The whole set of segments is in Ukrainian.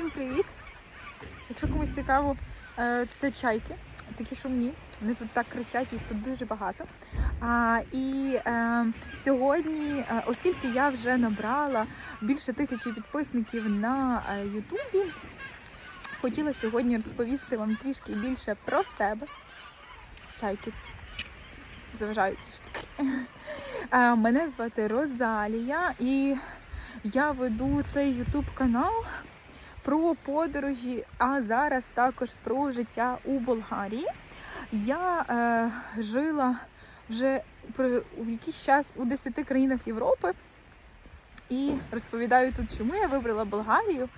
Всім привіт! Якщо комусь цікаво, е, це чайки, такі шумні. Вони тут так кричать, їх тут дуже багато. А, і е, сьогодні, е, оскільки я вже набрала більше тисячі підписників на е, Ютубі, хотіла сьогодні розповісти вам трішки більше про себе. Чайки заважають трішки. Е, мене звати Розалія, і я веду цей Ютуб канал про подорожі, а зараз також про життя у Болгарії. Я е, жила вже в якийсь час у 10 країнах Європи. І розповідаю тут, чому я вибрала Болгарію.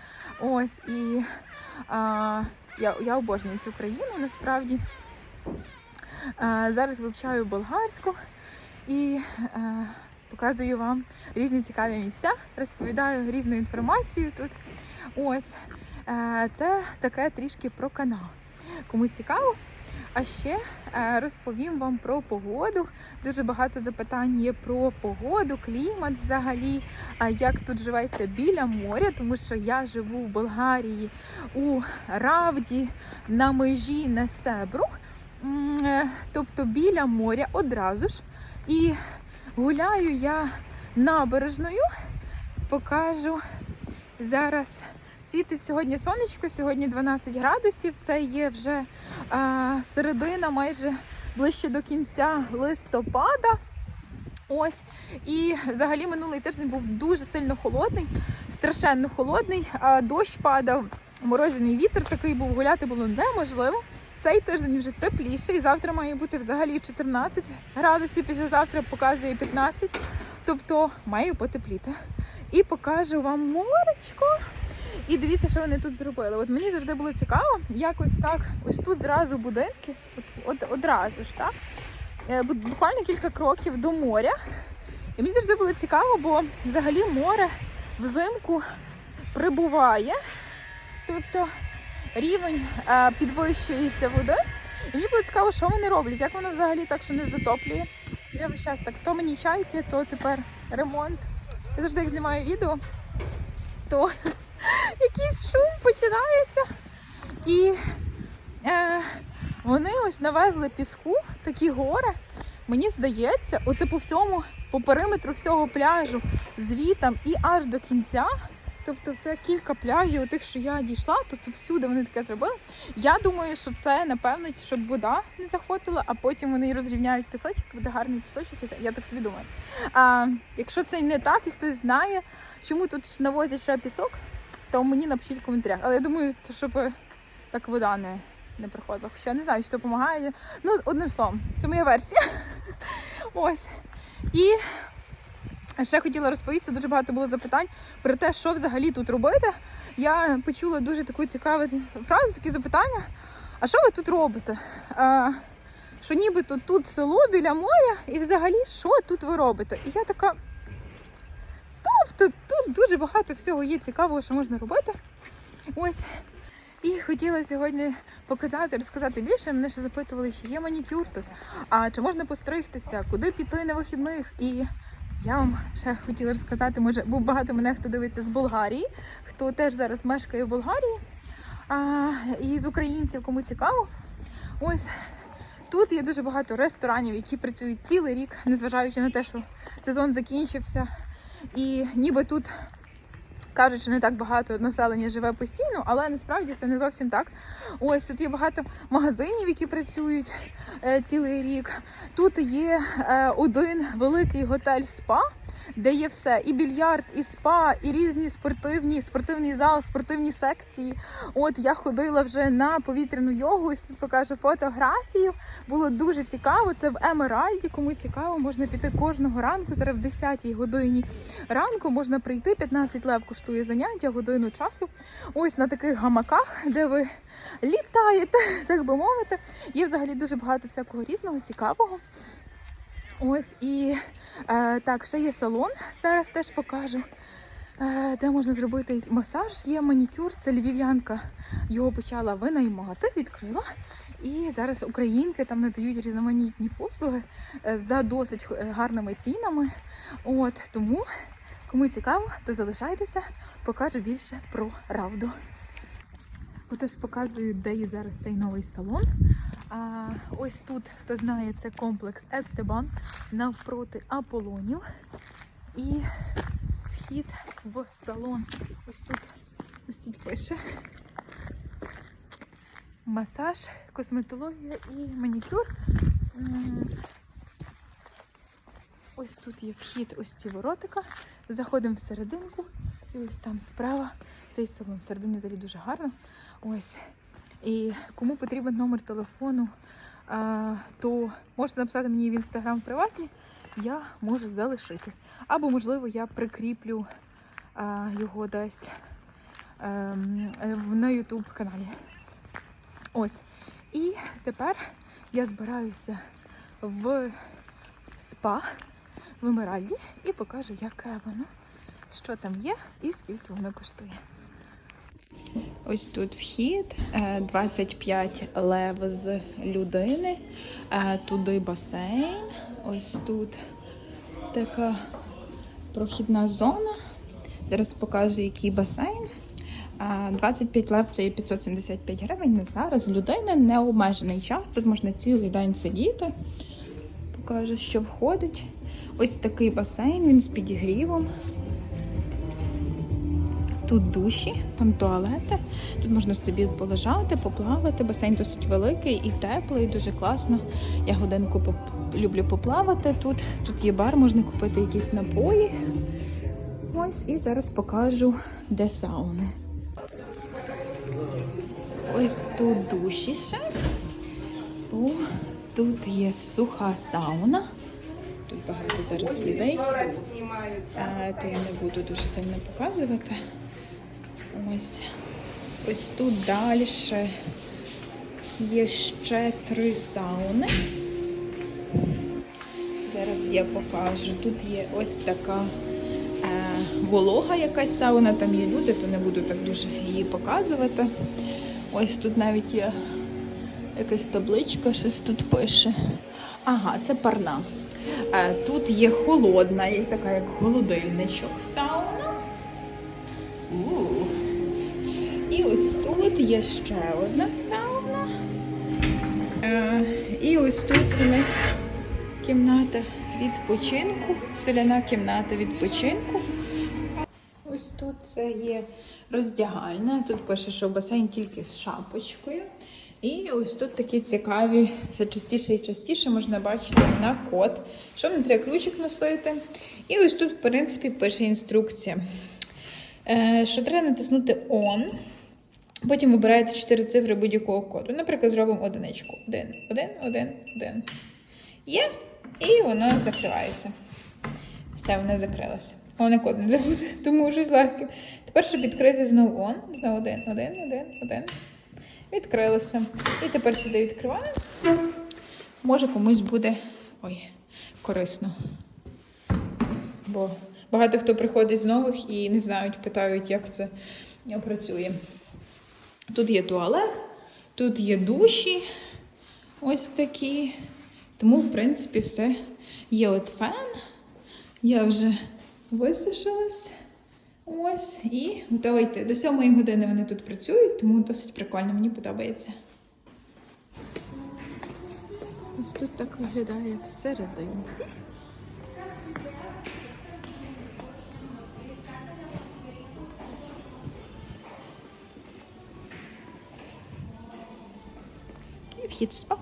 Ось і е, я, я обожнюю цю країну насправді. Е, зараз вивчаю болгарську і е, показую вам різні цікаві місця, розповідаю різну інформацію тут. Ось е, це таке трішки про канал. Кому цікаво. А ще е, розповім вам про погоду. Дуже багато запитань є про погоду, клімат взагалі, як тут живеться біля моря, тому що я живу в Болгарії у Равді на межі Несебру, М, е, тобто біля моря одразу ж. І гуляю я набережною, покажу зараз. Світить сьогодні сонечко, сьогодні 12 градусів. Це є вже а, середина, майже ближче до кінця листопада. Ось. І взагалі минулий тиждень був дуже сильно холодний, страшенно холодний. А, дощ падав, морозяний вітер такий був, гуляти було неможливо. Цей тиждень вже тепліший. Завтра має бути взагалі 14 градусів, післязавтра показує 15, тобто має потепліти. І покажу вам моречко. І дивіться, що вони тут зробили. От мені завжди було цікаво, якось так, ось тут зразу будинки, от, от одразу ж так. Е, Буквально кілька кроків до моря. І мені завжди було цікаво, бо взагалі море взимку прибуває. Тобто рівень е, підвищується води. І мені було цікаво, що вони роблять, як воно взагалі так, що не затоплює. Я весь час так, то мені чайки, то тепер ремонт. Я завжди як знімаю відео, то якийсь шум починається. І е, вони ось навезли піску, такі гори. Мені здається, оце по всьому, по периметру всього пляжу, звітам і аж до кінця. Тобто це кілька пляжів, тих, що я дійшла, то всюди вони таке зробили. Я думаю, що це напевно, щоб вода не заходила, а потім вони розрівняють пісочок, буде гарний пісочок. Я так собі думаю. А якщо це не так, і хтось знає, чому тут навозять ще пісок, то мені напишіть в коментарях. Але я думаю, щоб так вода не, не приходила. Хоча не знаю, чи допомагає. Ну, одним словом, це моя версія. Ось. І ще хотіла розповісти, дуже багато було запитань про те, що взагалі тут робити. Я почула дуже таку цікаву фразу, такі запитання. А що ви тут робите? А, що нібито тут село біля моря, і взагалі що тут ви робите? І я така. Тобто тут дуже багато всього є цікавого, що можна робити. Ось. І хотіла сьогодні показати, розказати більше. Мене ще запитували, чи є манікюр тут, а чи можна постригтися, куди піти на вихідних. І я вам ще хотіла розказати, може, бо багато мене хто дивиться з Болгарії, хто теж зараз мешкає в Болгарії. А, і з українців, кому цікаво. Ось тут є дуже багато ресторанів, які працюють цілий рік, незважаючи на те, що сезон закінчився. І ніби тут кажуть, що не так багато населення живе постійно, але насправді це не зовсім так. Ось тут є багато магазинів, які працюють е, цілий рік. Тут є е, один великий готель спа. Де є все, і більярд, і спа, і різні спортивні, спортивний зал, спортивні секції. От я ходила вже на повітряну йогу, ось тут покажу фотографію. Було дуже цікаво. Це в Емеральді. Кому цікаво, можна піти кожного ранку. Зараз в 10 годині ранку можна прийти. 15 лев коштує заняття, годину часу. Ось на таких гамаках, де ви літаєте, так би мовити. Є взагалі дуже багато всякого різного, цікавого. Ось і е, так, ще є салон. Зараз теж покажу. Е, де можна зробити масаж, є манікюр, це львів'янка його почала винаймати, відкрила. І зараз українки там надають різноманітні послуги е, за досить гарними цінами. От тому, кому цікаво, то залишайтеся, покажу більше про Равду. Отож показую, де є зараз цей новий салон. А, ось тут, хто знає, це комплекс Естебан навпроти Аполлонів. І вхід в салон. Ось тут ось тут пише. Масаж, косметологія і манікюр. Ось тут є вхід, ось ці воротика. Заходимо всерединку, і ось там справа цей салон. Всередині взагалі дуже гарно. Ось. І кому потрібен номер телефону, то можете написати мені в інстаграм приватні, я можу залишити. Або, можливо, я прикріплю його десь ем, на YouTube каналі. Ось. І тепер я збираюся в спа в Емеральді і покажу, яке воно, що там є і скільки воно коштує. Ось тут вхід, е, 25 лев з людини, е, туди басейн. Ось тут така прохідна зона. Зараз покажу, який басейн. 25 лев це 575 гривень на зараз. Людини необмежений час. Тут можна цілий день сидіти. Покажу, що входить. Ось такий басейн, він з підігрівом. Тут душі, там туалети. Тут можна собі полежати, поплавати. Басейн досить великий і теплий, дуже класно. Я годинку люблю поплавати тут. Тут є бар, можна купити якісь напої. Ось і зараз покажу, де сауни. Ось тут душі ще. О, тут є суха сауна. Тут багато зараз людей. Е, то я не буду дуже сильно показувати. Ось. Ось тут далі є ще три сауни. Зараз я покажу. Тут є ось така е, волога якась сауна, там є люди, то не буду так дуже її показувати. Ось тут навіть є якась табличка, щось тут пише. Ага, це парна. Е, Тут є холодна, є така як холодильничок сауна. І ось тут є ще одна сауна. Е, І ось тут у них кімната відпочинку, соляна кімната відпочинку. Ось тут це є роздягальня. Тут пише, що басейн тільки з шапочкою. І ось тут такі цікаві, все частіше і частіше можна бачити на код, що не треба ключик носити. І ось тут, в принципі, пише інструкція, що треба натиснути On. Потім вибираєте 4 цифри будь-якого коду. Наприклад, зробимо одиничку. Один, один, один, один. Є, і воно закривається. Все, воно закрилося. О, не код не забути, тому щось легке. Тепер, щоб відкрити знову он, знову один, один, один, один. Відкрилося. І тепер сюди відкриваємо. Може комусь буде ой, корисно. Бо багато хто приходить з нових і не знають, питають, як це працює. Тут є туалет, тут є душі, ось такі. Тому, в принципі, все є от фен. Я вже висушилась. Ось, і готова йти. До 7 години вони тут працюють, тому досить прикольно, мені подобається. Ось тут так виглядає всерединці. Вхід в спа.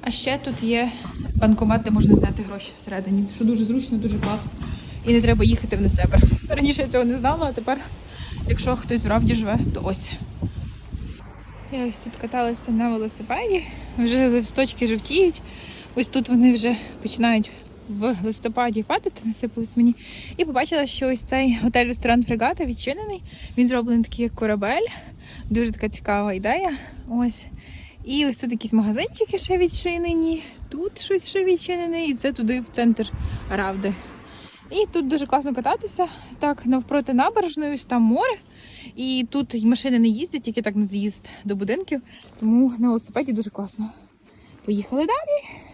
А ще тут є банкомат, де можна зняти гроші всередині, що дуже зручно, дуже класно. І не треба їхати в Несебр. Раніше я цього не знала, а тепер, якщо хтось справді живе, то ось. Я ось тут каталася на велосипеді, вже листочки жовтіють. Ось тут вони вже починають в листопаді падати, насипались мені. І побачила, що ось цей готель-ресторан Фрегата відчинений. Він зроблений такий як корабель. Дуже така цікава ідея. Ось. І ось тут якісь магазинчики ще відчинені. Тут щось ще відчинене, і це туди в центр Равди. І тут дуже класно кататися. Так, навпроти набережної, ось там море. І тут машини не їздять, тільки так на з'їзд до будинків. Тому на велосипеді дуже класно. Поїхали далі.